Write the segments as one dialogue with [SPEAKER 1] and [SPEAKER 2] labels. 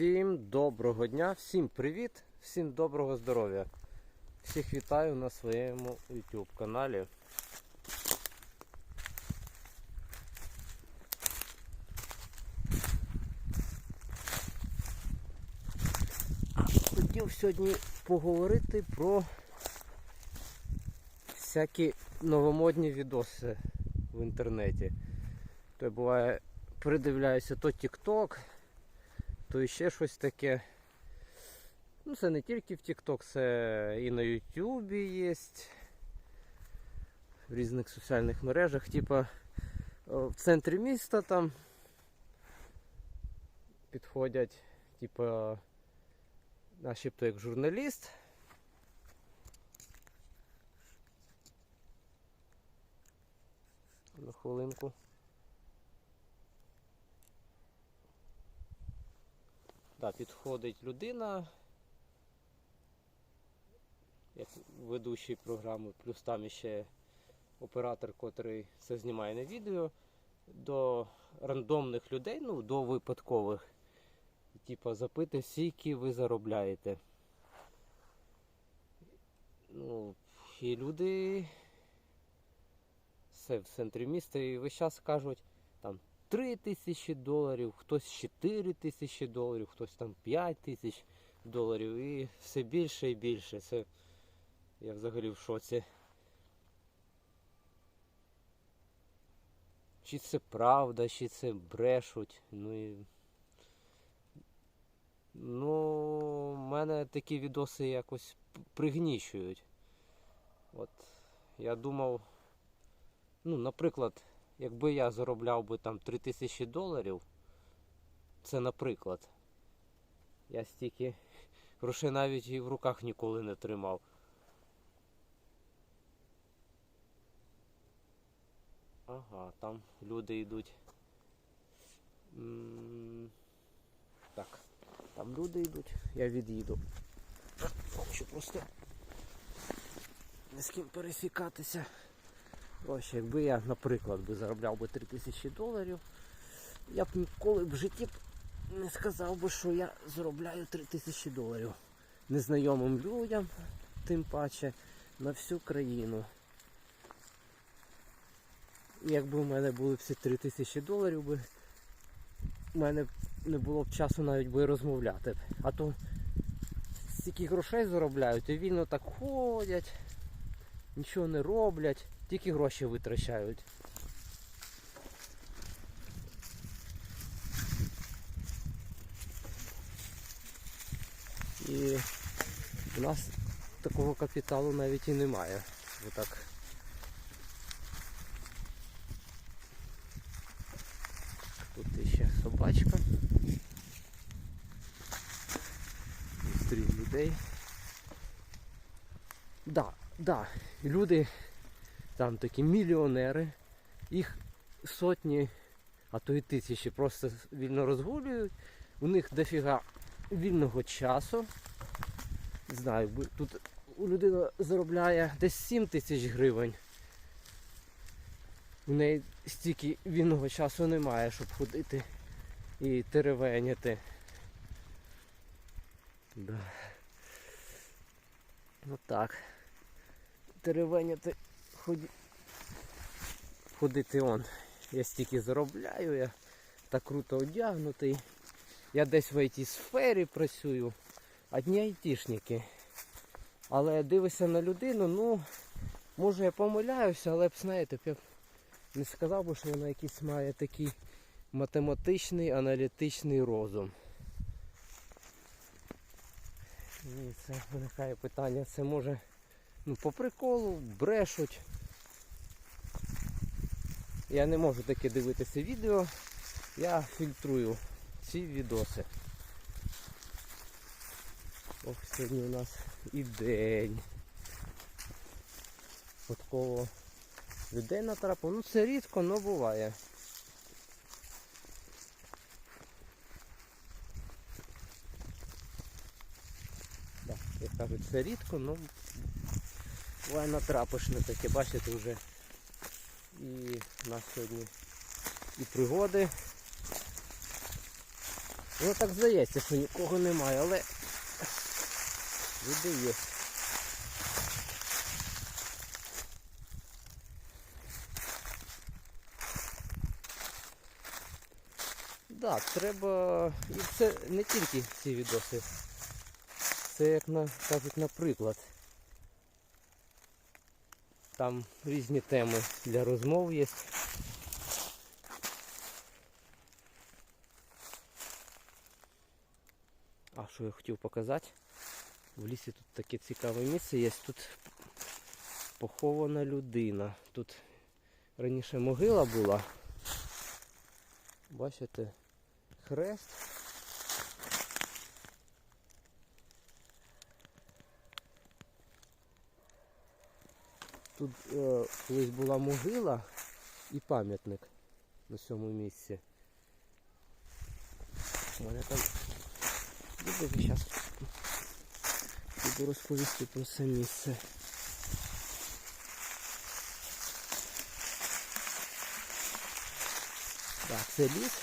[SPEAKER 1] Всім доброго дня, всім привіт, всім доброго здоров'я. Всіх вітаю на своєму YouTube каналі. Хотів сьогодні поговорити про всякі новомодні відоси в інтернеті. То буває, придивляюся то TikTok, то ще щось таке. Ну, це не тільки в TikTok, це і на YouTube є. В різних соціальних мережах. Типа в центрі міста там підходять, типа, начебто як журналіст. На хвилинку. Да, підходить людина, як ведучий програми, плюс там ще оператор, котрий це знімає на відео, до рандомних людей, ну, до випадкових. Типа запитує, скільки ви заробляєте. Ну, і люди все в центрі міста і весь час кажуть там 3 тисячі доларів, хтось 4 тисячі доларів, хтось там 5 тисяч доларів і все більше і більше. Це я взагалі в шоці. Чи це правда, чи це брешуть. Ну і. Ну, мене такі відоси якось пригнічують. От я думав, ну, наприклад, якби я заробляв би там 3000 доларів, це наприклад. Я стільки грошей навіть і в руках ніколи не тримав. Ага, там люди йдуть. Так, там люди йдуть, я від'їду. Хочу просто не з ким пересікатися. Ось, якби я, наприклад, би заробляв би 3000 доларів, я б ніколи в житті б не сказав би, що я заробляю 3000 доларів. Незнайомим людям, тим паче, на всю країну. Якби у мене були всі 3000 доларів, би, у мене не було б часу навіть би розмовляти. А то стільки грошей заробляють і вільно так ходять, нічого не роблять, тільки гроші витрачають. І в нас такого капіталу навіть і немає. Отак. Тут ще собачка. Зустрів людей. Да, да, люди там такі мільйонери, їх сотні, а то й тисячі просто вільно розгулюють. У них дофіга вільного часу. Знаю, тут людина заробляє десь 7 тисяч гривень. У неї стільки вільного часу немає, щоб ходити і теревеняти. Да. Отак. Теревеняти ході... ходити он. Я стільки заробляю, я так круто одягнутий. Я десь в it сфері працюю. Одні айтішники. Але дивишся на людину, ну, може я помиляюся, але б знаєте, б я б не сказав би, що вона якийсь має такий математичний, аналітичний розум. І це виникає питання, це може ну, по приколу, брешуть. Я не можу таке дивитися відео, я фільтрую ці відоси. Ох, сьогодні у нас і день. Випадково людей натрапив. Ну це рідко, але буває. Так, як кажуть, це рідко, але буває натрапиш на таке. Бачите вже і у нас сьогодні і пригоди. Воно так здається, що нікого немає, але люди є. Так, треба. І це не тільки ці відоси. Це як на кажуть, наприклад. Там різні теми для розмов є. А що я хотів показати? В лісі тут таке цікаве місце є. Тут похована людина. Тут раніше могила була. Бачите, хрест. Тут е, колись була могила і пам'ятник на цьому місці. У мене там буде зараз буду розповісти про це місце. Так, це ліс.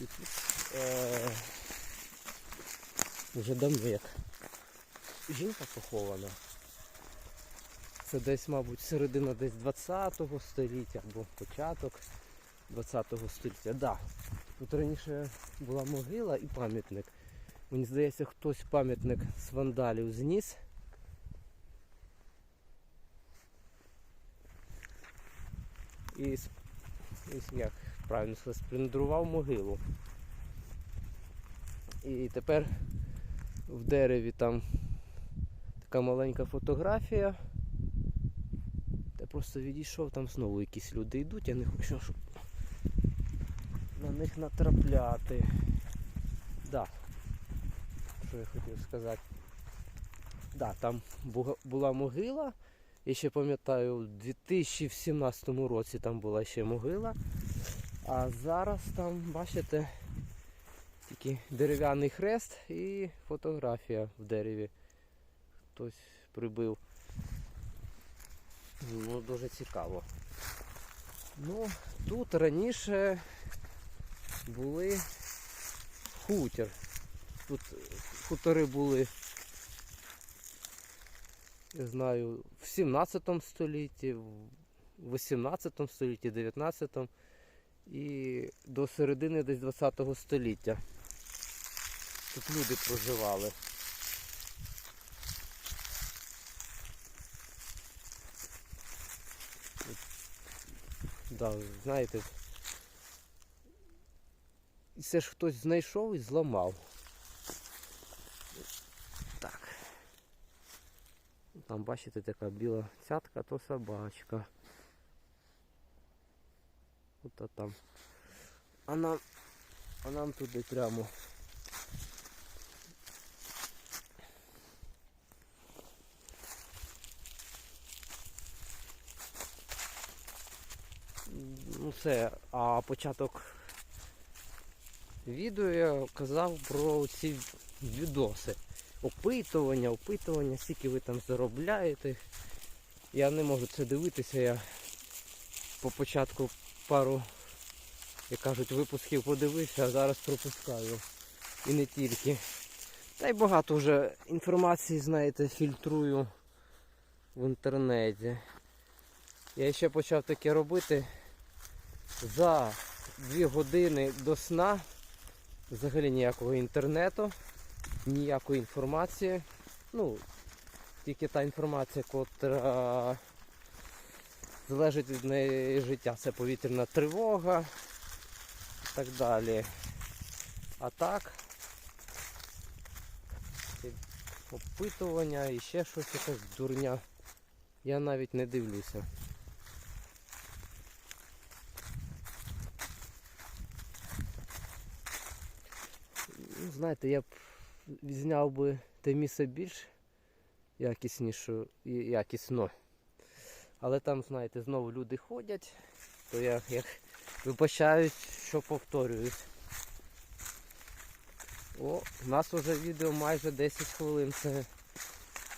[SPEAKER 1] І тут е, вже давно як жінка похована. Це десь, мабуть, середина десь 20-го століття або початок 20-го століття. Да. Тут раніше була могила і пам'ятник. Мені здається, хтось пам'ятник з вандалів зніс. І, і як правильно сказати, сплюндрував могилу. І тепер в дереві там така маленька фотографія. Просто відійшов, там знову якісь люди йдуть, я не хочу, щоб на них натрапляти. Да. Що я хотів сказати? Да, там була могила. Я ще пам'ятаю, у 2017 році там була ще могила. А зараз там, бачите, тільки дерев'яний хрест і фотографія в дереві. Хтось прибив. Ну, дуже цікаво. Ну, тут раніше були хутір. Тут хутори були, я знаю, в 17 столітті, в 18 столітті, 19 і до середини десь 20 століття. Тут люди проживали. Да, знаєте, це ж хтось знайшов і зламав. Так. Там бачите така біла цятка, то собачка. Ото там. А нам, а нам туди прямо. Ну все, а початок відео я казав про ці відоси. Опитування, опитування, скільки ви там заробляєте. Я не можу це дивитися, я по початку пару, як кажуть, випусків подивився, а зараз пропускаю. І не тільки. Та й багато вже інформації, знаєте, фільтрую в інтернеті. Я ще почав таке робити за дві години до сна. Взагалі ніякого інтернету, ніякої інформації. Ну, тільки та інформація, котра залежить від неї життя. Це повітряна тривога і так далі. А так, опитування і ще щось якась дурня. Я навіть не дивлюся. Знаєте, я б відзняв би те місце більш якісніше якісно. Але там, знаєте, знову люди ходять, то я як вибачаюсь, що повторююсь. О, у нас вже відео майже 10 хвилин. Це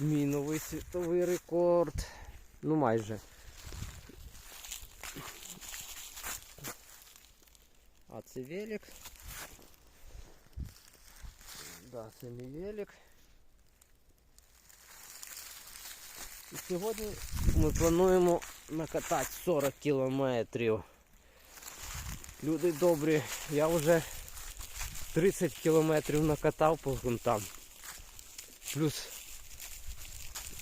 [SPEAKER 1] мій новий світовий рекорд. Ну майже. А це велик. Да, це мій велик. І сьогодні ми плануємо накатати 40 кілометрів. Люди добрі, я вже 30 кілометрів накатав по ґрунтам. Плюс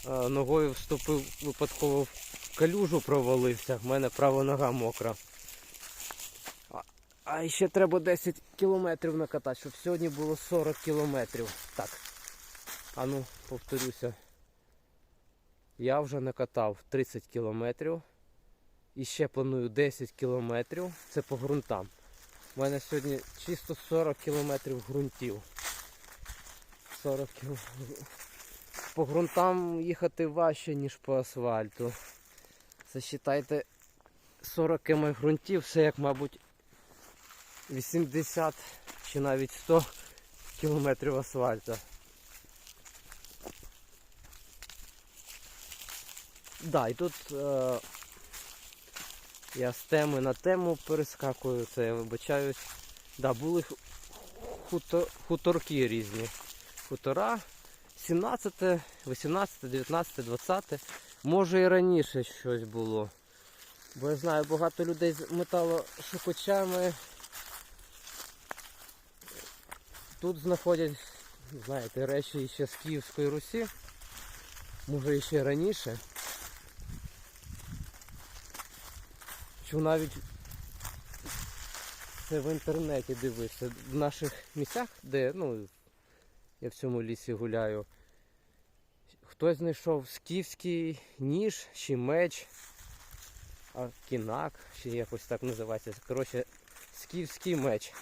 [SPEAKER 1] е, ногою вступив випадково в калюжу провалився, в мене права нога мокра. А, ще треба 10 кілометрів накатати, щоб сьогодні було 40 кілометрів. Так. А ну, повторюся. Я вже накатав 30 кілометрів. І ще планую 10 кілометрів. Це по ґрунтам. У мене сьогодні чисто 40 кілометрів ґрунтів. 40 кілометрів. По ґрунтам їхати важче, ніж по асфальту. Це вважайте 40 км ґрунтів, це як, мабуть, 80 чи навіть 100 кілометрів асфальту. Да, і тут е, я з теми на тему перескакую, це я вибачаюсь. Да, були ху- хуто, хуторки різні. Хутора 17, 18, 19, 20. Може і раніше щось було. Бо я знаю, багато людей з металошукачами тут знаходять, знаєте, речі ще з Київської Русі. Може ще раніше. Чи навіть це в інтернеті дивився. В наших місцях, де ну, я в цьому лісі гуляю, хтось знайшов скіфський ніж чи меч, а кінак, чи якось так називається. Коротше, скіфський меч.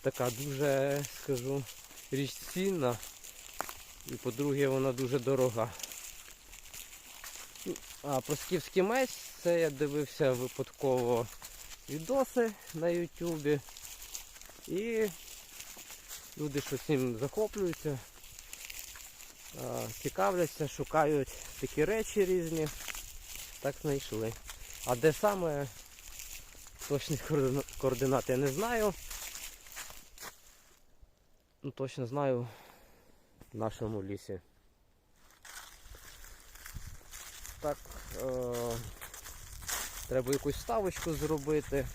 [SPEAKER 1] Така дуже, скажу, річ цінна. І по-друге, вона дуже дорога. Ну, А про меч це я дивився випадково відоси на Ютубі. І люди щось цим захоплюються, цікавляться, шукають такі речі різні. Так знайшли. А де саме точні координа- координати я не знаю. Ну, точно знаю в нашому лісі. Так, е- треба якусь ставочку зробити.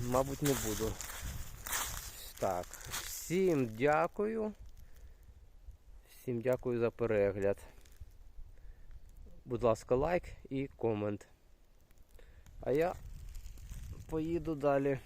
[SPEAKER 1] Мабуть, не буду. Так, всім дякую. Всім дякую за перегляд. Будь ласка, лайк і комент. А я поїду далі.